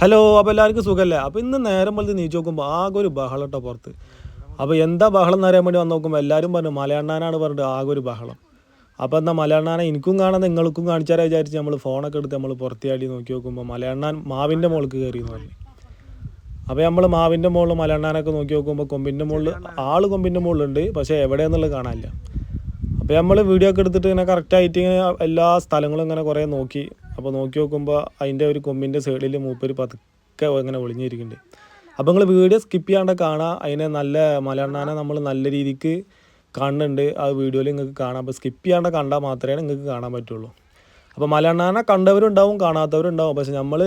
Hello അപ്പോൾ എല്ലാവർക്കും സുഖല്ലേ? അപ്പോൾ ഇന്ന് നേരം വലുത് നീച്ച് നോക്കുമ്പോൾ ആകെ ഒരു ബഹളം കേട്ടോ പുറത്ത്. അപ്പോൾ എന്താ ബഹളം എന്ന് അറിയാൻ വേണ്ടി വന്ന് നോക്കുമ്പോൾ എല്ലാവരും പറഞ്ഞു മലയണ്ണാനാണ് പറഞ്ഞിട്ട് ആകെ ഒരു ബഹളം. അപ്പോൾ എന്നാൽ മലയണ്ണാനെ എനിക്കും കാണാൻ നിങ്ങൾക്കും കാണിച്ചാലേ വിചാരിച്ച് നമ്മൾ ഫോണൊക്കെ എടുത്ത് നമ്മൾ പുറത്തിയാടി നോക്കി നോക്കുമ്പോൾ മലയണ്ണാൻ മാവിന്റെ മുകൾക്ക് കയറി എന്ന് പറഞ്ഞു. അപ്പോൾ നമ്മൾ മാവിന്റെ മുകളിൽ മലയണ്ണാനൊക്കെ നോക്കി നോക്കുമ്പോൾ കൊമ്പിന്റെ മുകളിൽ ആൾ കൊമ്പിന്റെ മുകളിലുണ്ട് പക്ഷേ എവിടെയെന്നുള്ളത് കാണാനില്ല. അപ്പോൾ നമ്മൾ വീഡിയോ ഒക്കെ എടുത്തിട്ട് ഇങ്ങനെ കറക്റ്റായിട്ട് ഇങ്ങനെ എല്ലാ സ്ഥലങ്ങളും ഇങ്ങനെ കുറേ നോക്കി അപ്പോൾ നോക്കി നോക്കുമ്പോൾ അതിന്റെ ഒരു കൊമ്പിന്റെ സൈഡിൽ മൂപ്പര് പതുക്കെ ഇങ്ങനെ ഒളിഞ്ഞിരിക്കുന്നുണ്ട്. അപ്പോൾ നിങ്ങൾ വീഡിയോ സ്കിപ്പ് ചെയ്യാണ്ട് കാണാം അതിനെ നല്ല മലയാളനെ നമ്മൾ നല്ല രീതിക്ക് കാണുന്നുണ്ട്. ആ വീഡിയോയിൽ നിങ്ങൾക്ക് കാണാം. അപ്പോൾ സ്കിപ്പ് ചെയ്യാണ്ട് കണ്ടാൽ മാത്രമേ നിങ്ങൾക്ക് കാണാൻ പറ്റുള്ളൂ. അപ്പോൾ മലയണ്ണാനെ കണ്ടവരുണ്ടാവും കാണാത്തവരുണ്ടാവും. പക്ഷെ നമ്മൾ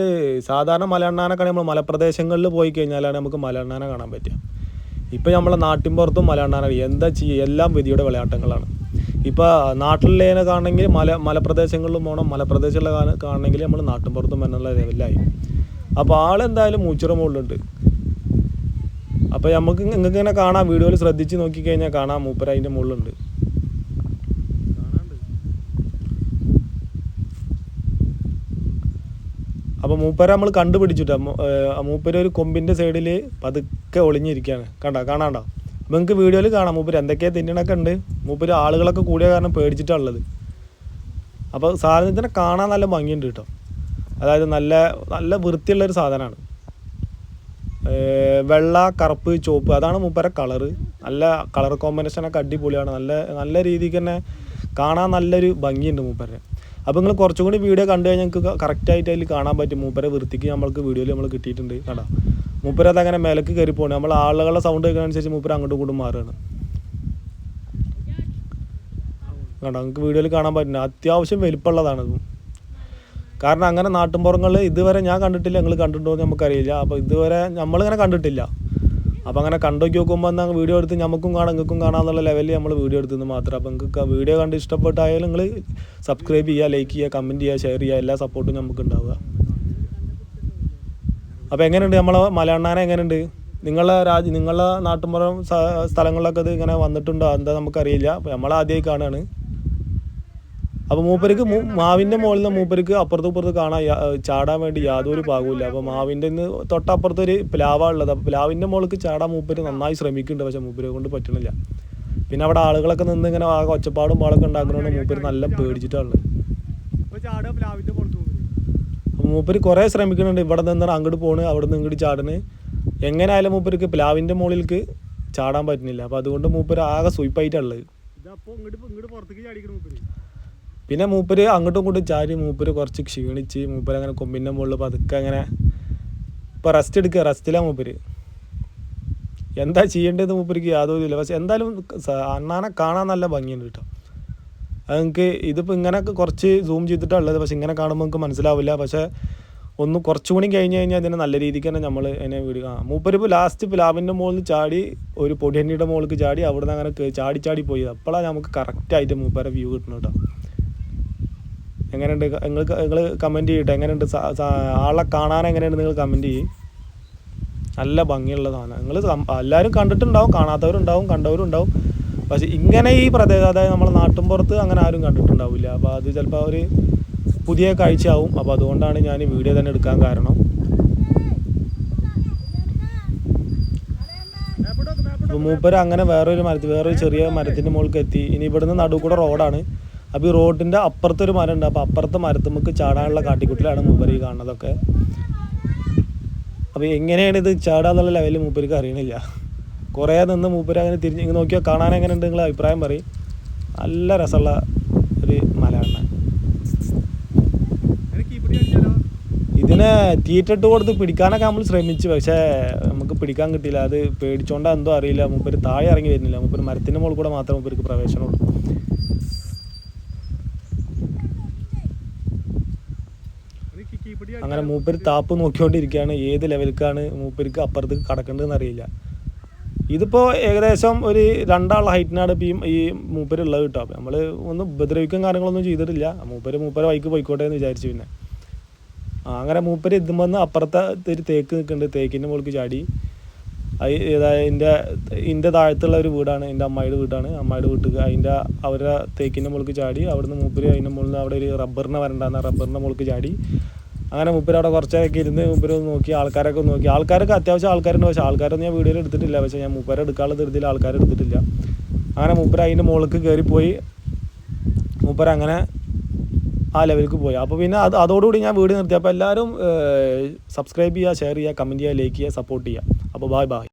സാധാരണ മലയാളനെ കാണാൻ നമ്മൾ മലപ്രദേശങ്ങളിൽ പോയി കഴിഞ്ഞാലാണ് നമുക്ക് മലയണ്ണാനെ കാണാൻ പറ്റുക. ഇപ്പോൾ നമ്മളെ നാട്ടിൻ പുറത്തും മലയാളനെ എന്താ ചെയ്യുക? എല്ലാം വിധിയുടെ വിളയാട്ടങ്ങളാണ്. ഇപ്പോൾ നാട്ടിലേനെ കാണണമെങ്കിൽ മല മലപ്രദേശങ്ങളിലും പോകണം മലപ്രദേശങ്ങളിലെ കാണ- കാണണമെങ്കിൽ നമ്മൾ നാട്ടിൻ പുറത്തും എന്നുള്ള ലെവലിലായി. അപ്പോൾ ആളെന്തായാലും മൂച്ചിറ മുകളിലുണ്ട്. അപ്പോൾ നമുക്ക് നിങ്ങൾക്ക് ഇങ്ങനെ കാണാം. വീഡിയോയിൽ ശ്രദ്ധിച്ച് നോക്കിക്കഴിഞ്ഞാൽ കാണാം. മൂപ്പര അതിന്റെ മുകളിലുണ്ട്. അപ്പോൾ മൂപ്പര നമ്മൾ കണ്ടുപിടിച്ചിട്ട്? മൂപ്പര ഒരു കൊമ്പിന്റെ സൈഡിൽ പതുക്കെ ഒളിഞ്ഞിരിക്കുകയാണ് കണ്ട കാണാണ്ടോ? നിങ്ങൾക്ക് വീഡിയോയിൽ കാണാം. മൂപ്പര് എന്തൊക്കെയാണ് തിന്നണൊക്കെ ഉണ്ട്. മൂപ്പര് ആളുകളൊക്കെ കൂടിയ കാരണം പേടിച്ചിട്ടാണ് ഉള്ളത് അപ്പോൾ സാധനത്തിനെ കാണാൻ നല്ല ഭംഗിയുണ്ട് കേട്ടോ. അതായത് നല്ല നല്ല വൃത്തിയുള്ളൊരു സാധനമാണ്. വെള്ള കറുപ്പ് ചുവപ്പ് അതാണ് മൂപ്പര കളറ് നല്ല കളർ കോമ്പിനേഷനൊക്കെ അടിപൊളിയാണ്. നല്ല നല്ല രീതിക്ക് തന്നെ കാണാൻ നല്ലൊരു ഭംഗിയുണ്ട് മൂപ്പരെ അപ്പോൾ നിങ്ങൾ കുറച്ചും കൂടി വീഡിയോ കണ്ടു കഴിഞ്ഞാൽ നിങ്ങൾക്ക് കറക്റ്റായിട്ട് അതിൽ കാണാൻ പറ്റും. മൂപ്പരെ വൃത്തിക്ക് നമ്മൾക്ക് വീഡിയോയിൽ നമ്മൾ കിട്ടിയിട്ടുണ്ട്. കണ്ടോ? മൂപ്പര് അങ്ങനെ മേലേക്ക് കയറി പോകണം നമ്മൾ ആളുകളുടെ സൗണ്ട് കേൾക്കുന്നതനുസരിച്ച് മൂപ്പര അങ്ങോട്ടും ഇങ്ങോട്ടും മാറുകയാണ്. കണ്ടോ? നിങ്ങൾക്ക് വീഡിയോയിൽ കാണാൻ പറ്റില്ല അത്യാവശ്യം വലിപ്പമുള്ളതാണ് കാരണം അങ്ങനെ നാട്ടിൻപുറങ്ങളിൽ ഇതുവരെ ഞാൻ കണ്ടിട്ടില്ല. നിങ്ങൾ കണ്ടിട്ടുണ്ടോ എന്ന് നമുക്കറിയില്ല. അപ്പോൾ ഇതുവരെ നമ്മളിങ്ങനെ കണ്ടിട്ടില്ല. അപ്പോൾ അങ്ങനെ കണ്ടോക്കി നോക്കുമ്പോൾ എന്നാൽ വീഡിയോ എടുത്ത് നമുക്കും കാണാം നിങ്ങൾക്കും കാണാമെന്നുള്ള ലെവലിൽ നമ്മൾ വീഡിയോ എടുത്തെന്ന് മാത്രം. അപ്പോൾ നിങ്ങൾക്ക് വീഡിയോ കണ്ട് ഇഷ്ടപ്പെട്ടായാലും നിങ്ങൾ സബ്സ്ക്രൈബ് ചെയ്യുക ലൈക്ക് ചെയ്യുക കമന്റ് ചെയ്യുക ഷെയർ ചെയ്യുക എല്ലാ സപ്പോർട്ടും നമുക്ക് ഉണ്ടാവുക. അപ്പോൾ എങ്ങനെയുണ്ട് നമ്മളെ മലയണ്ണാന എങ്ങനെയുണ്ട്? നിങ്ങളെ രാജ്യം നിങ്ങളെ നാട്ടിൻപുറം സ്ഥലങ്ങളിലൊക്കെ ഇത് ഇങ്ങനെ വന്നിട്ടുണ്ടോ? എന്താ നമുക്കറിയില്ല. അപ്പോൾ നമ്മൾ ആദ്യമായി കാണുകയാണ് അപ്പോൾ മൂപ്പർക്ക് മാവിന്റെ മുകളിൽ നിന്ന് മൂപ്പർക്ക് അപ്പുറത്തും ഇപ്പുറത്ത് കാണാൻ ചാടാൻ വേണ്ടി യാതൊരു പാകവുമില്ല. അപ്പോൾ മാവിന്റെ നിന്ന് തൊട്ടപ്പുറത്ത് ഒരു പ്ലാവാ ഉള്ളത്. അപ്പോൾ പ്ലാവിന്റെ മുകളിൽ ചാടാൻ മൂപ്പര് നന്നായി ശ്രമിക്കുന്നുണ്ട്. പക്ഷേ മൂപ്പരെ കൊണ്ട് പറ്റണില്ല. പിന്നെ അവിടെ ആളുകളൊക്കെ നിന്ന് ഇങ്ങനെ ഒച്ചപ്പാടും പാളൊക്കെ ഉണ്ടാക്കുന്നതുകൊണ്ട് മൂപ്പര് നല്ല പേടിച്ചിട്ടാണ്. അപ്പോൾ മൂപ്പര് കുറേ ശ്രമിക്കുന്നുണ്ട് ഇവിടെ നിന്ന് അങ്ങോട്ട് പോണ് അവിടെ നിന്ന് ഇങ്ങോട്ട് ചാടണ്. എങ്ങനെ ആയാലും മൂപ്പർക്ക് പ്ലാവിന്റെ മുകളിലേക്ക് ചാടാൻ പറ്റുന്നില്ല. അപ്പോൾ അതുകൊണ്ട് മൂപ്പര് ആകെ സ്വീപ്പായിട്ടുള്ളത് പിന്നെ മൂപ്പര് അങ്ങോട്ടും ഇങ്ങോട്ടും ചാരി മൂപ്പര് കുറച്ച് ക്ഷീണിച്ച് മൂപ്പര് അങ്ങനെ കൊമ്പിന്റെ മുകളിൽ പതുക്കെ അങ്ങനെ ഇപ്പോൾ റെസ്റ്റ് എടുക്കുക. റെസ്റ്റിലാണ് മൂപ്പര്. എന്താ ചെയ്യേണ്ടത് മൂപ്പർക്ക് യാതൊരു ഇല്ല. പക്ഷെ എന്തായാലും അണ്ണാനെ കാണാൻ നല്ല ഭംഗിയുണ്ട് കേട്ടോ. നിങ്ങൾക്ക് ഇതിപ്പോൾ ഇങ്ങനെയൊക്കെ കുറച്ച് സൂം ചെയ്തിട്ടുള്ളത് പക്ഷേ ഇങ്ങനെ കാണുമ്പോൾ നിങ്ങൾക്ക് മനസ്സിലാവില്ല. പക്ഷേ ഒന്ന് കുറച്ചും കൂടി കഴിഞ്ഞ് കഴിഞ്ഞാൽ അതിനെ നല്ല രീതിക്ക് തന്നെ നമ്മൾ അതിനെ വിടുക ആ മൂപ്പര് ഇപ്പോൾ ലാസ്റ്റ് പ്ലാവിന്റെ മുകളിൽ ചാടി ഒരു പൊടിയണ്ണിയുടെ മുകളിൽ ചാടി അവിടെ നിന്ന് അങ്ങനെ ചാടി ചാടി പോയി. അപ്പോഴാണ് നമുക്ക് കറക്റ്റായിട്ട് മൂപ്പരെ വ്യൂ കിട്ടുന്നത് കേട്ടോ. എങ്ങനെയുണ്ട്? നിങ്ങൾ നിങ്ങൾ കമന്റ് ചെയ്യട്ടെ എങ്ങനെയുണ്ട്? ആളെ കാണാൻ എങ്ങനെയുണ്ട് നിങ്ങൾ കമന്റ് ചെയ്യും. നല്ല ഭംഗിയുള്ള സാധനം. നിങ്ങൾ എല്ലാവരും കണ്ടിട്ടുണ്ടാവും കാണാത്തവരുണ്ടാവും കണ്ടവരുണ്ടാവും. പക്ഷെ ഇങ്ങനെ ഈ പ്രദേശം അതായത് നമ്മളെ നാട്ടിൻപുറത്ത് അങ്ങനെ ആരും കണ്ടിട്ടുണ്ടാവില്ല. അപ്പോൾ അത് ചിലപ്പോൾ ഒരു പുതിയ കാഴ്ചയാവും. അപ്പോൾ അതുകൊണ്ടാണ് ഞാൻ ഈ വീഡിയോ തന്നെ എടുക്കാൻ കാരണം. അപ്പോൾ മൂപ്പര് അങ്ങനെ വേറൊരു മരത്തിൽ വേറൊരു ചെറിയ മരത്തിന്റെ മുകളിലേക്ക് എത്തി. ഇനി ഇവിടുന്ന് നടുവ് കൂടെ റോഡാണ്. അപ്പോൾ ഈ റോഡിന്റെ അപ്പുറത്തൊരു മരം ഉണ്ട് അപ്പോൾ അപ്പുറത്തെ മരത്ത് നമുക്ക് ചാടാനുള്ള കാട്ടിക്കുട്ടിലാണ് മൂപ്പര് ഈ കാണുന്നതൊക്കെ. അപ്പോൾ എങ്ങനെയാണ് ഇത് ചാടാന്നുള്ള ലെവലിൽ മൂപ്പർക്ക് അറിയണില്ല. കുറേ നിന്ന് മൂപ്പര് അങ്ങനെ തിരിഞ്ഞ് ഇങ്ങനെ നോക്കിയാൽ കാണാൻ എങ്ങനെ ഉണ്ട് നിങ്ങൾ അഭിപ്രായം പറയും. നല്ല രസമുള്ള ഒരു മലയാണ് ഇതിനെ തീറ്റിട്ട് കൊടുത്ത് പിടിക്കാനൊക്കെ നമ്മൾ ശ്രമിച്ചു പക്ഷേ നമുക്ക് പിടിക്കാൻ കിട്ടിയില്ല. അത് പേടിച്ചോണ്ടാ എന്തോ അറിയില്ല. മൂപ്പര് താഴെ ഇറങ്ങി വരുന്നില്ല. മൂപ്പര് മരത്തിന്റെ മുകളിൽ കൂടെ മാത്രമേ മൂപ്പർക്ക് പ്രവേശനമുള്ളൂ അങ്ങനെ മൂപ്പര് താപ്പ് നോക്കിക്കൊണ്ടിരിക്കുകയാണ്. ഏത് ലെവലിലേക്കാണ് മൂപ്പർക്ക് അപ്പുറത്തേക്ക് കടക്കേണ്ടതെന്ന് അറിയില്ല. ഇതിപ്പോൾ ഏകദേശം ഒരു രണ്ടാളുടെ ഹൈറ്റിനാണ് ഇപ്പം ഈ മൂപ്പര് ഉള്ളത് കേട്ടോ. നമ്മൾ ഒന്ന് ഉപദ്രവിക്കും കാര്യങ്ങളൊന്നും ചെയ്തിട്ടില്ല. മൂപ്പര് മൂപ്പര് വൈക്ക് പോയിക്കോട്ടെ എന്ന് വിചാരിച്ചു പിന്നെ. അങ്ങനെ മൂപ്പര് ഇതുമെന്ന് അപ്പുറത്തെ ഒരു തേക്ക് നിൽക്കുന്നുണ്ട് തേക്കിന്റെ മുകളിൽ ചാടി. എന്റെ എന്റെ താഴത്തുള്ള ഒരു വീടാണ്. എന്റെ അമ്മായിയുടെ വീടാണ്. അമ്മായിയുടെ വീട്ടിൽ അതിന്റെ അവരുടെ തേക്കിന്റെ മുകളിൽ ചാടി. അവിടുന്ന് മൂപ്പര് അതിന്റെ മുകളിൽ അവിടെ ഒരു റബ്ബറിനെ വരണ്ടാന്ന് റബ്ബറിന്റെ മുകളിൽ ചാടി. അങ്ങനെ മുപ്പര് അവിടെ കുറച്ചൊക്കെ ഇരുന്ന് ഒന്ന് നോക്കി ആൾക്കാരൊക്കെ നോക്കി. ആൾക്കാരൊക്കെ അത്യാവശ്യം ആൾക്കാരുണ്ട് പക്ഷേ ആൾക്കാരൊന്നും ഞാൻ വീഡിയോയിൽ എടുത്തിട്ടില്ല. പക്ഷേ ഞാൻ മൂപ്പരെ എടുക്കാനുള്ള ധൃതിയിൽ ആൾക്കാർ എടുത്തിട്ടില്ല. അങ്ങനെ മുപ്പര അതിന്റെ മുകളിലേക്ക് കയറിപ്പോയി. മുപ്പര അങ്ങനെ ആ ലെവലിലേക്ക് പോയി. അപ്പോൾ പിന്നെ അത് അതോടുകൂടി ഞാൻ വീഡിയോ നിർത്തി. അപ്പോൾ എല്ലാവരും സബ്സ്ക്രൈബ് ചെയ്യുക ഷെയർ ചെയ്യുക കമന്റ് ചെയ്യുക ലൈക്ക് ചെയ്യുക സപ്പോർട്ട് ചെയ്യുക. അപ്പോൾ ബായ് ബായ്